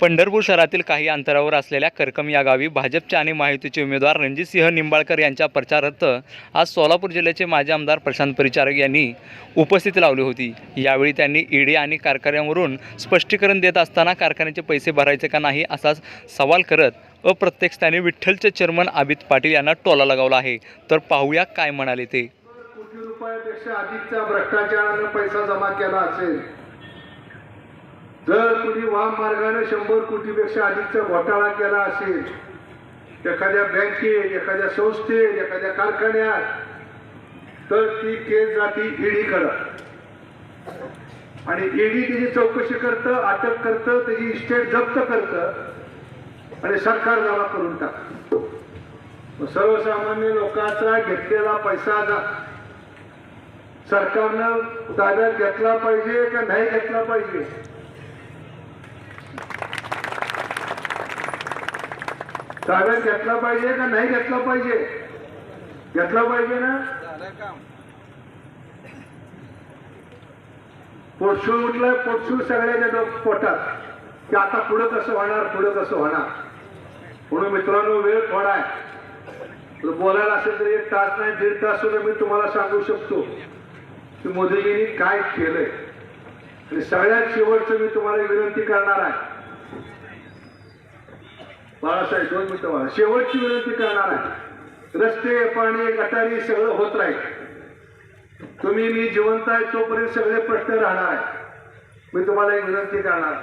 पंढरपूर शहरातील काही अंतरावर असलेल्या करकम या गावी भाजपचे आणि माहितीचे उमेदवार रणजितसिंह निंबाळकर यांच्या प्रचारार्थ आज सोलापूर जिल्ह्याचे माजी आमदार प्रशांत परिचारक यांनी उपस्थिती लावली होती. यावेळी त्यांनी ईडी आणि कारखान्यावरून स्पष्टीकरण देत असताना कारखान्याचे पैसे भरायचे का नाही असा सवाल करत अप्रत्यक्ष त्याने विठ्ठलचे चेअरमन आबिद पाटील यांना टोला लगावला आहे. तर पाहूया काय म्हणाले ते. कोटी रुपयापेक्षा अधिकचा भ्रष्टाचारानं पैसा जमा केला असेल जर कुणी वाम मार्गाने शंभर कोटीपेक्षा अधिकचा घोटाळा केला असेल एखाद्या बँकेत एखाद्या संस्थेत एखाद्या कारखान्यात तर ती केस जाती ईडीकडं आणि ईडी तिची चौकशी करतं अटक करतं त्याची इस्टेट जप्त करतं आणि सरकार जमा करून टाकतं. सर्वसामान्य लोकांचा घेतलेला पैसा जा सरकारनं ताब्यात घेतला पाहिजे का नाही घेतला पाहिजे? ताब्यात घेतला पाहिजे का नाही घेतला पाहिजे? घेतला पाहिजे ना? पोटशूळ म्हटलं पोटशूळ सगळ्याच्या डोक- पोटात. की आता पुढं कसं होणार पुढं कसं होणार? म्हणून मित्रांनो वेळ थोडा आहे. बोलायला असेल तर एक तास नाही दीड तास सुद्धा मी तुम्हाला सांगू शकतो की मोदीजींनी काय केलंय. आणि सगळ्यात शेवटचं मी तुम्हाला विनंती करणार आहे. बाळासाहेब दोन मिनिटं मला शेवटची विनंती करणार आहे. रस्ते पाणी गटारी सगळं होत राहील. तुम्ही मी जिवंत आहे तोपर्यंत सगळे प्रश्न राहणार आहे मी तुम्हाला एक विनंती करणार.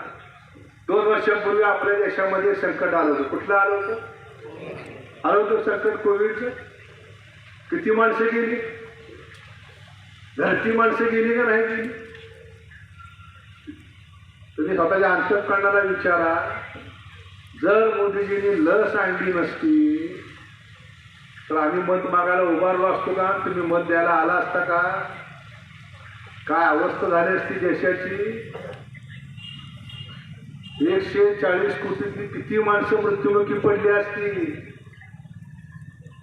दोन वर्षांपूर्वी आपल्या देशामध्ये संकट आलं होतं. कुठलं आलं होतं? आलं होतं संकट कोविडचं? किती माणसं गेली? घरची माणसं गेली का नाही गेली? तुम्ही स्वतःच्या अंतकरणाला विचारा. जर मोदीजींनी लस आणली नसती तर आम्ही मत मागायला उभारलो असतो का? तुम्ही मत द्यायला आला असता का? काय अवस्था झाली असती देशाची? एकशे चाळीस कोटीतली किती माणसं मृत्युमुखी पडली असती?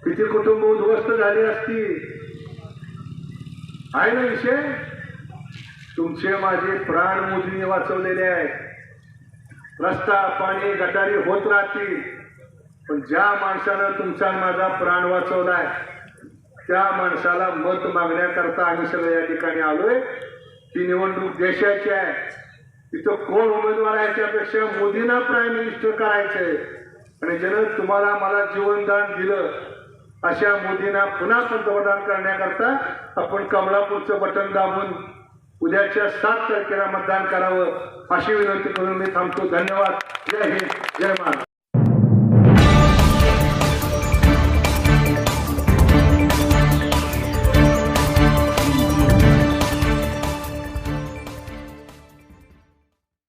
किती कुटुंब उद्ध्वस्त झाली असती? आहे ना विषय? तुमचे माझे प्राण मोदीने वाचवलेले आहेत. रस्ता पाणी गटारी होत राहतील. पण ज्या माणसानं तुमचा माझा प्राण वाचवलाय त्या माणसाला मत मागण्याकरता आम्ही सगळे या ठिकाणी आलोय. ती निवडणूक देशाची आहे. तिथं कोण उमेदवार आहे त्यापेक्षा मोदींना प्राईम मिनिस्टर करायचंय. आणि ज्यानं तुम्हाला मला जीवनदान दिलं अशा मोदींना पुन्हा पंतप्रधान करण्याकरता आपण कमलापूरचं बटन दाबून उद्याच्या सात तारखेला मतदान करावं अशी विनंती करून मी थांबतो. धन्यवाद. जय हिंद. जय महाराष्ट्र.